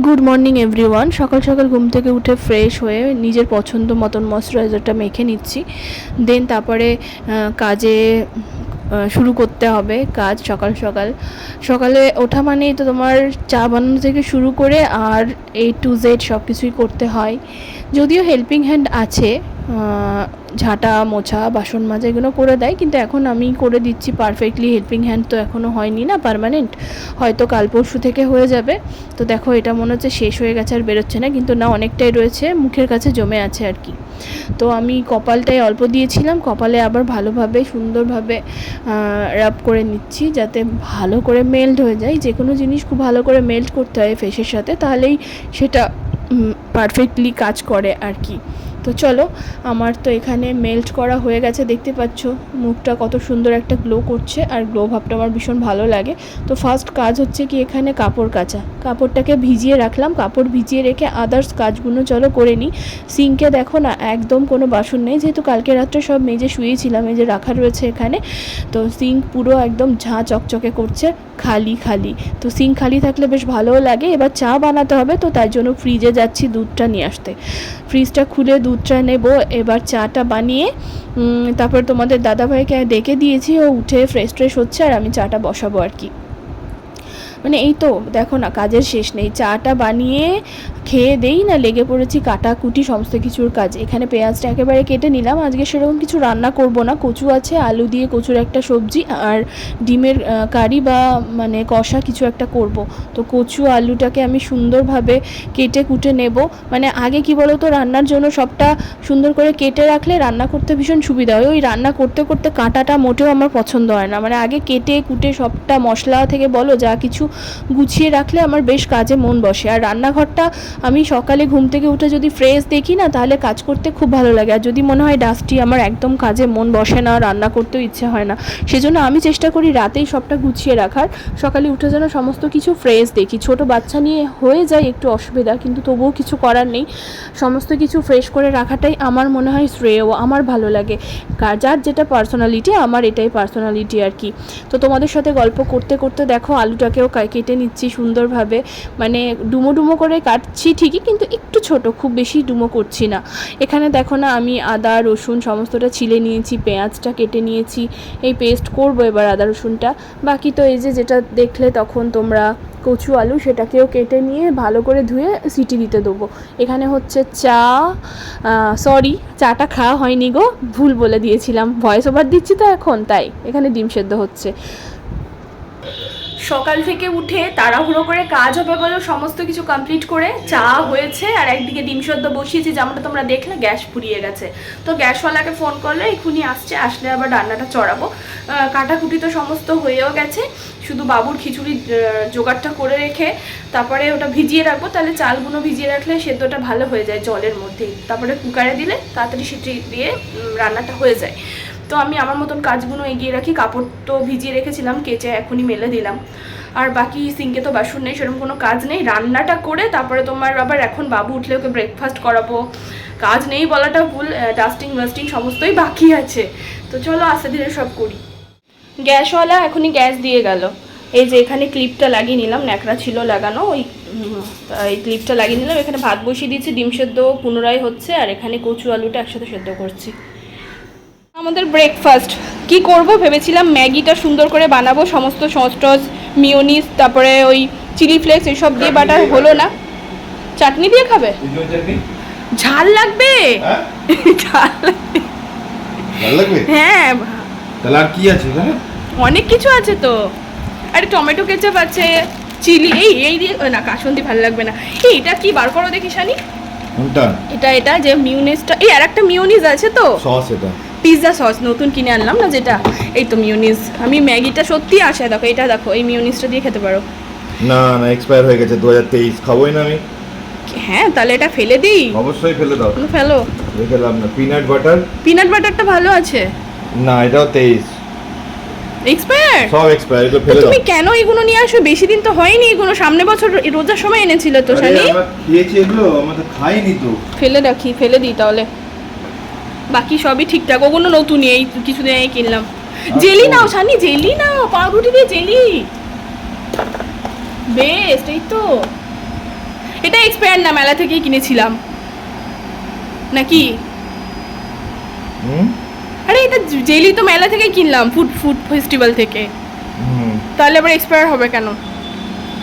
Good morning everyone সকাল সকাল ঘুম থেকে উঠে ফ্রেশ হয়ে নিজের পছন্দ মতন ময়শ্চারাইজারটা মেখে নিচ্ছি। দেন তারপরে কাজে শুরু করতে হবে কাজ সকাল সকাল। সকালে ওঠা মানেই তো তোমার চা বানানো থেকে শুরু করে আর এ টু জেড সব কিছুই করতে হয়। যদিও হেল্পিং হ্যান্ড আছে ঝাঁটা, মোছা, বাসন মাজা এগুলো করে দেয়। কিন্তু এখন আমি করে দিচ্ছি পারফেক্টলি হেল্পিং হ্যান্ড তো এখনও হয়নি না পার্মানেন্ট হয়তো কাল পরশু থেকে হয়ে যাবে। তো দেখো, এটা মনে হচ্ছে শেষ হয়ে গেছে আর বেরোচ্ছে না। কিন্তু না, অনেকটাই রয়েছে, মুখের কাছে জমে আছে আর কি। তো আমি কপালটাই অল্প দিয়েছিলাম, কপালে আবার ভালোভাবে, সুন্দরভাবে রাব করে নিচ্ছি, যাতে ভালো করে মেল্ট হয়ে যায়। যে কোনো জিনিস খুব ভালো করে মেল্ট করতে হয় ফেসের সাথে, তাহলেই সেটা পারফেক্টলি কাজ করে আর কি। তো চলো, আমার তো এখানে মেল্ট করা হয়ে গেছে, দেখতে পাচ্ছ? মুখটা কত সুন্দর একটা গ্লো করছে আর গ্লো ভাবটা আমার ভীষণ ভালো লাগে। তো ফার্স্ট কাজ হচ্ছে কি, এখানে কাপড় কাচা। কাপড়টাকে ভিজিয়ে রাখলাম, কাপড় ভিজিয়ে রেখে আদার্স কাজগুলো চলো করে নিই। সিঙ্কে দেখো না, একদম কোনো বাসন নেই, যেহেতু কালকে রাত্রে সব মেজে শুয়েছিলাম যে রাখা রয়েছে এখানে। তো সিঙ্ক পুরো একদম ঝাঁ চকচকে করছে, খালি খালি। তো সিঙ্ক খালি থাকলে বেশ ভালোও লাগে, এবার চা বানাতে হবে, তো তার জন্য ফ্রিজে যাচ্ছি দুধটা নিয়ে আসতে। ফ্রিজটা খুলে দুধটা নেব, এবার চাটা বানিয়ে তারপর তোমাদের দাদাভাইকে ডেকে দিয়েছি, ও উঠে ফ্রেশ ট্রেশ হচ্ছে আর আমি চাটা বসাবো আর কি। মানে এই তো, দেখো না, কাজের শেষ নেই। চাটা বানিয়ে খেয়ে দেই না, লেগে পড়েছি কাটাকুটি সমস্ত কিছুর কাজ। এখানে পেঁয়াজটা একেবারে কেটে নিলাম। আজকে সেরকম কিছু রান্না করব না। কচু আছে, আলু দিয়ে কচুর একটা সবজি আর ডিমের কারি বা মানে কষা কিছু একটা করব। তো কচু আলুটাকে আমি সুন্দরভাবে কেটে কুটে নেব। মানে আগে কি বলো তো রান্নার জন্য সবটা সুন্দর করে কেটে রাখলে রান্না করতে ভীষণ সুবিধা হয়। ওই রান্না করতে করতে কাঁটাটা মোটেও আমার পছন্দ হয় না। মানে আগে কেটে কুটে সবটা মশলা থেকে বলো, যা কিছু গুছিয়ে রাখলে আমার বেশ কাজে মন বসে। আর রান্নাঘরটা আমি সকালে ঘুম থেকে উঠে যদি ফ্রেশ দেখি না, তাহলে কাজ করতে খুব ভালো লাগে। আর যদি মনে হয় ডাস্টি আমার একদম কাজে মন বসে না, রান্না করতেও ইচ্ছে হয় না। সেজন্য আমি চেষ্টা করি রাতেই সবটা গুছিয়ে রাখার। সকালে উঠে যেন সমস্ত কিছু ফ্রেশ দেখি। ছোট বাচ্চা নিয়ে হয়ে যায় একটু অসুবিধা, কিন্তু তবুও কিছু করার নেই। সমস্ত কিছু ফ্রেশ করে রাখাটাই আমার মনে হয় শ্রেয়, আমার ভালো লাগে। যার যেটা পার্সোনালিটি আমার এটাই পার্সোনালিটি আর কি। তো তোমাদের সাথে গল্প করতে করতে দেখো, আলুটাকেও কেটে নিচ্ছি সুন্দরভাবে। মানে ডুমো ডুমো করে কাটছি ঠিকই, কিন্তু একটু ছোট, খুব বেশি ডুমো করছি না। এখানে দেখো না, আমি আদা, রসুন সমস্তটা ছিলে নিয়েছি, পেঁয়াজটা কেটে নিয়েছি, এই পেস্ট করব এবার আদা, রসুনটা। বাকি তো এই যে যেটা দেখলে তখন তোমরা কচু, আলু সেটাকেও কেটে নিয়ে ভালো করে ধুয়ে সিটি দিতে দেবো। এখানে হচ্ছে চা সরি চাটা খাওয়া হয়নি গো, ভুল বলে দিয়েছিলাম। ভয়েস ওভার দিচ্ছি তো এখন, তাই। এখানে ডিম সেদ্ধ হচ্ছে। সকাল থেকে উঠে তাড়াহুড়ো করে কাজ হবে বলে, সমস্ত কিছু কমপ্লিট করে চা হয়েছে আর একদিকে ডিম সেদ্ধ বসিয়েছি, যেমনটা তোমরা দেখলে গ্যাস ফুরিয়ে গেছে। তো গ্যাসওয়ালাকে ফোন করলে, এক্ষুনি আসছে, আসলে আবার রান্নাটা চড়াবো। কাটাকুটি তো সমস্ত হয়েও গেছে, শুধু বাবুর খিচুড়ি জোগাড়টা করে রেখে তারপরে ওটা ভিজিয়ে রাখব, তাহলে চালগুলো ভিজিয়ে রাখলে সেদ্ধটা ভালো হয়ে যায় জলের মধ্যেই। তারপরে কুকারে দিলে তাড়াতাড়ি সেটি দিয়ে রান্নাটা হয়ে যায়। তো আমি আমার মতন কাজগুলো এগিয়ে রাখি, কাপড় তো ভিজিয়ে রেখেছিলাম, কেচে এখনই মেলে দিলাম। আর বাকি সিঙ্কে তো বাসন নেই, সেরকম কোনো কাজ নেই। রান্নাটা করে তারপরে তোমার আবার এখন বাবু উঠলে ওকে ব্রেকফাস্ট করাবো। কাজ নেই বলাটা ভুল ডাস্টিং ওয়াস্টিং সমস্তই বাকি আছে। তো চলো আস্তে ধীরে সব করি। গ্যাসওয়ালা এখনই গ্যাস দিয়ে গেল। এই যে এখানে ক্লিপটা লাগিয়ে নিলাম, ন্যাকড়া ছিল লাগানো, ওই এই ক্লিপটা লাগিয়ে নিলাম। এখানে ভাত বসিয়ে দিয়েছি, ডিম সেদ্ধ পুনরায় হচ্ছে, আর এখানে কচু আলুটা একসাথে সেদ্ধ করছি। আমাদের ব্রেকফাস্ট কি করব? ভেবেছিলাম ম্যাগিটা সুন্দর করে বানাবো সমস্ত সস টস মিওনিস তারপরে ওই চিলি ফ্লেক্স এইসব দিয়ে বাটার হলো না। চাটনি দিয়ে খাবে? ঝাল লাগবে? হ্যাঁ? ঝাল লাগবে। হ্যাঁ। তাহলে আর কি আছে অনেক কিছু আছে তো। আরে টমেটো কেচাপ আছে চিলি এই এই দিয়ে না কাসন্দি ভালো লাগবে না। এই এটা কি? বার করো দেখি শানি। এটা এটা যে মিউনিসটা এই আর একটা মিউনিস আছে তো। সস এটা। পিৎজা সস নতুন কিনে আনলাম না যেটা? এই তো মিউনিস আমি ম্যাগিটা সত্যি আসে দেখো এটা দেখো এই মিউনিসটা দিয়ে খেতে পারো। না না এক্সপায়ার হয়ে গেছে দু হাজার তেইশ। খাবোই না আমি। হ্যাঁ তাহলে এটা ফেলে দিই। অবশ্যই ফেলে দাও। তুমি ফেলো? রেখে লাভ না। পিনাট বাটার পিনাট বাটারটা ভালো আছে। না এটাও তেইশ। এক্সপায়ার সব এক্সপায়ার এগুলো ফেলে দাও তুমি কেন এগুলো নিয়ে আসো? বেশি দিন তো হয়নি এগুলো সামনে বছর রোজার সময় এনেছিল তো শানি খেয়েছি এগুলো আমরা তো খাইনি তো। ফেলে রাখি ফেলে দিই তাহলে। বাকি সবই ঠিকঠাক। ওগুলো নতুনই এই কিছুদিন আগে কিনলাম। জেলি নাও সানি জেলি নাও পাউরুটি দিয়ে জেলি। বেস্ট এই তো। এটা এক্সপায়ার না মেলা থেকেই কিনেছিলাম। নাকি? আরে এটা জেলি তো মেলা থেকেই কিনলাম ফুড ফুড ফেস্টিভ্যাল থেকে। তাহলে আবার এক্সপায়ার হবে কেন?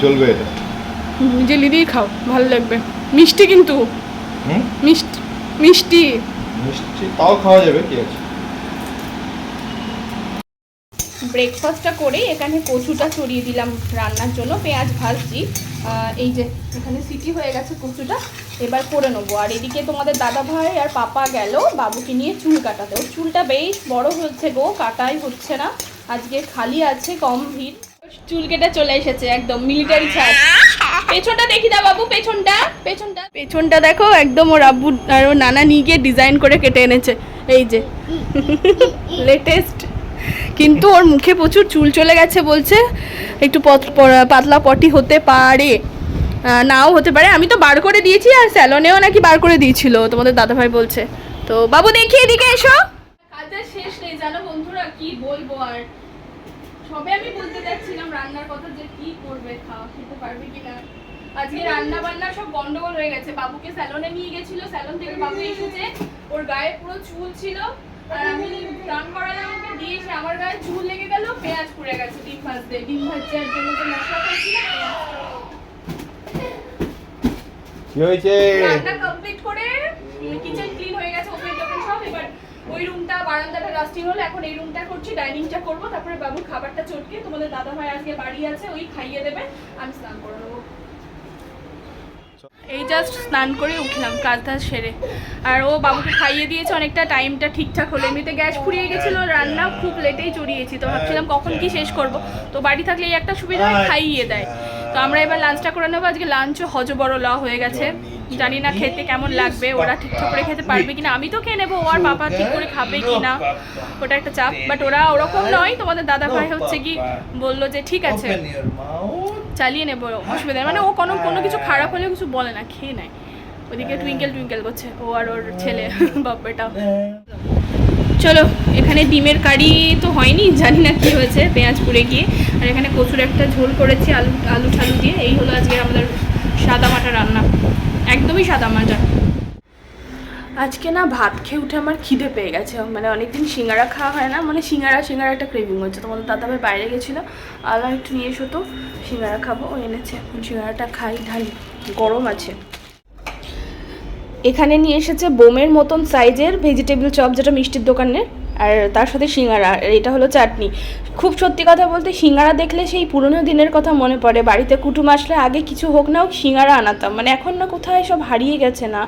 চলবে এটা। জেলি দিয়েই খাও ভালো লাগবে। মিষ্টি কিন্তু। মিষ্টি মিষ্টি। মিষ্টি, তাও খাওয়া যাবে, কি আছে? ব্রেকফাস্টটা করে এখানে কচুটা চড়িয়ে দিলাম রান্নার জন্য, পেঁয়াজ ভাজছি। এই যে এখানে সিটি হয়ে গেছে কচুটা, এবার করে নেব। আর এদিকে তোমাদের দাদা ভাই আর পাপা গেল, বাবুকে নিয়ে চুল কাটাতে। ওর চুলটা বেশ বড় হচ্ছে গো, কাটাই হচ্ছে না। আজকে খালি আছে, কম ভিড়। চুল কেটে চলে এসেছে একদম মিলিটারি ছাড় পেছনটা দেখি দা বাবু পেছনটা পেছনটা। পেছনটা দেখো একদম ওর আব্বু আর ওর নানা নিয়ে গিয়ে ডিজাইন করে কেটে এনেছে। এই যে লেটেস্ট কিন্তু ওর মুখে প্রচুর চুল চলে গেছে বলছে। একটু পাতলা পটি হতে পারে। নাও হতে পারে। আমি তো বার করে দিয়েছি আর স্যালনেও নাকি বার করে দিয়েছিল তোমাদের দাদাভাই বলছে। তো বাবু দেখি এদিকে এসো। কাজের শেষ নেই জানো বন্ধুরা কি বলব আর। সবে আমি বলতে যাচ্ছিলাম রান্নার কথা যে কি করবে খাওয়া খেতে পারবে কিনা। আজকে রান্না বান্না সব গন্ডগোল হয়ে গেছে। বাবুকে স্যালনে নিয়ে গেছিল স্যালন থেকে বাবু এসেছে। ওর গায়ে পুরো চুল ছিল। আর আমি স্নান করালে আমাকে দিয়েছে। আমার গায়ে চুল লেগে গেল পেঁয়াজ পুড়ে গেছে ডিম ভাজতে। ডিম ভাজার জন্য যে মশলা করেছিলাম কি হয়েছে? রান্না কমপ্লিট করে কিচেন ক্লিন হয়ে গেছে ওপেন টোপেন সব এবার ওই রুমটা বারান্দাটা ডাস্টিং হলো, এখন এই রুমটা করছি ডাইনিংটা করব, তারপরে বাবুর খাবারটা চটকে, তোমাদের দাদা ভাই আজকে বাড়ি আছে, ওই খাইয়ে দেবে, আমি স্নান করে নেব। এই জাস্ট স্নান করে উঠলাম কাজ টাজ সেরে। আর ও বাবুকে খাইয়ে দিয়েছে, অনেকটা টাইমটা ঠিকঠাক হলো। এমনিতে গ্যাস ফুরিয়ে গেছিল, রান্না খুব লেটেই চড়িয়েছি তো ভাবছিলাম কখন কি শেষ করব। তো বাড়ি থাকলে এই একটা সুবিধা খাইয়ে দেয়। তো আমরা এবার লাঞ্চটা করে নেব, আজকে লাঞ্চও হজবড় ল হয়ে গেছে। জানি না খেতে কেমন লাগবে, ওরা ঠিকঠাক করে খেতে পারবে কিনা, আমি তো খেয়ে নেব, ও আর বাবা ঠিক করে খাবে কিনা, ওটা একটা চাপ বাট ওরা ওরকম নয়, তোমাদের দাদা ভাই হচ্ছে কি বলল যে ঠিক আছে. চালিয়ে নেব, অসুবিধা। মানে ও কোনো কোনো কিছু খারাপ হলে কিছু বলে না, খেয়ে নেয় ওদিকে টুইঙ্কেল টুইঙ্কেল করছে, ও আর ওর ছেলে বাপ্পাটা চলো, এখানে ডিমের কারি তো হয়নি, জানি না কি হয়েছে, পেঁয়াজ পুড়ে গিয়ে, আর এখানে কচুর একটা ঝোল করেছি, আলু আলু ঠালু দিয়ে, এই হলো আজকে আমাদের সাদা মাটা রান্না একদমই সাদা মাটা আজকে না ভাত খেয়ে উঠে আমার খিদে পেয়ে গেছে। মানে অনেকদিন সিঙ্গারা খাওয়া হয় না মানে সিঙ্গারা সিঙ্গারা একটা ক্রেভিং হচ্ছে। তোমাদের দাদাভাই বাইরে গেছিল, আলো একটু নিয়ে এসো তো, সিঙ্গারা খাব, ও এনেছে। এখন সিঙ্গারাটা খাই ঢালি গরম আছে। এখানে নিয়ে এসেছে বোমের মতন সাইজের ভেজিটেবল চপ যেটা মিষ্টির দোকানের আর তার সাথে সিঙ্গারা, আর এটা হলো চাটনি। খুব সত্যি কথা বলতে, সিঙ্গারা দেখলে সেই পুরনো দিনের কথা মনে পড়ে। বাড়িতে কুটুম আসলে আগে কিছু হোক না হোক সিঙ্গারা আনাতাম। মানে এখন না কোথায় সব হারিয়ে গেছে না।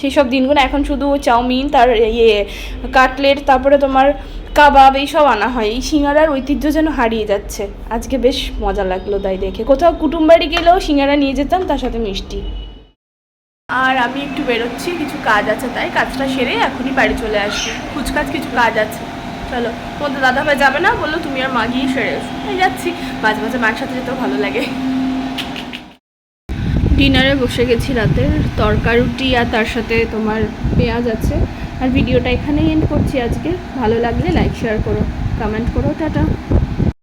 সেই সব দিনগুলো এখন শুধু চাউমিন, তার ইয়ে কাটলেট, তারপরে তোমার কাবাব, এইসব আনা হয়। এই সিঙ্গারার ঐতিহ্য যেন হারিয়ে যাচ্ছে। আজকে বেশ মজা লাগল তাই দেখে। কোথাও কুটুম বাড়ি গেলেও সিঙ্গারা নিয়ে যেতাম, তার সাথে মিষ্টি। আর আমি একটু বেরোচ্ছি, কিছু কাজ আছে তাই, কাজটা সেরে এখনই বাড়ি চলে আসি কুচকাজ কিছু কাজ আছে। চলো, তোমাদের দাদা ভাই যাবে না? বলল তুমি আর মা গিয়ে সেরে তাই যাচ্ছি। মাঝে মাঝে মায়ের সাথে যেতেও ভালো লাগে। ডিনারে বসে গেছি রাতের তরকা, রুটি আর তার সাথে তোমার পেঁয়াজ আছে। আর ভিডিওটা এখানেই এন্ড করছি আজকে। ভালো লাগলে লাইক শেয়ার করো কমেন্ট করো, টাটা।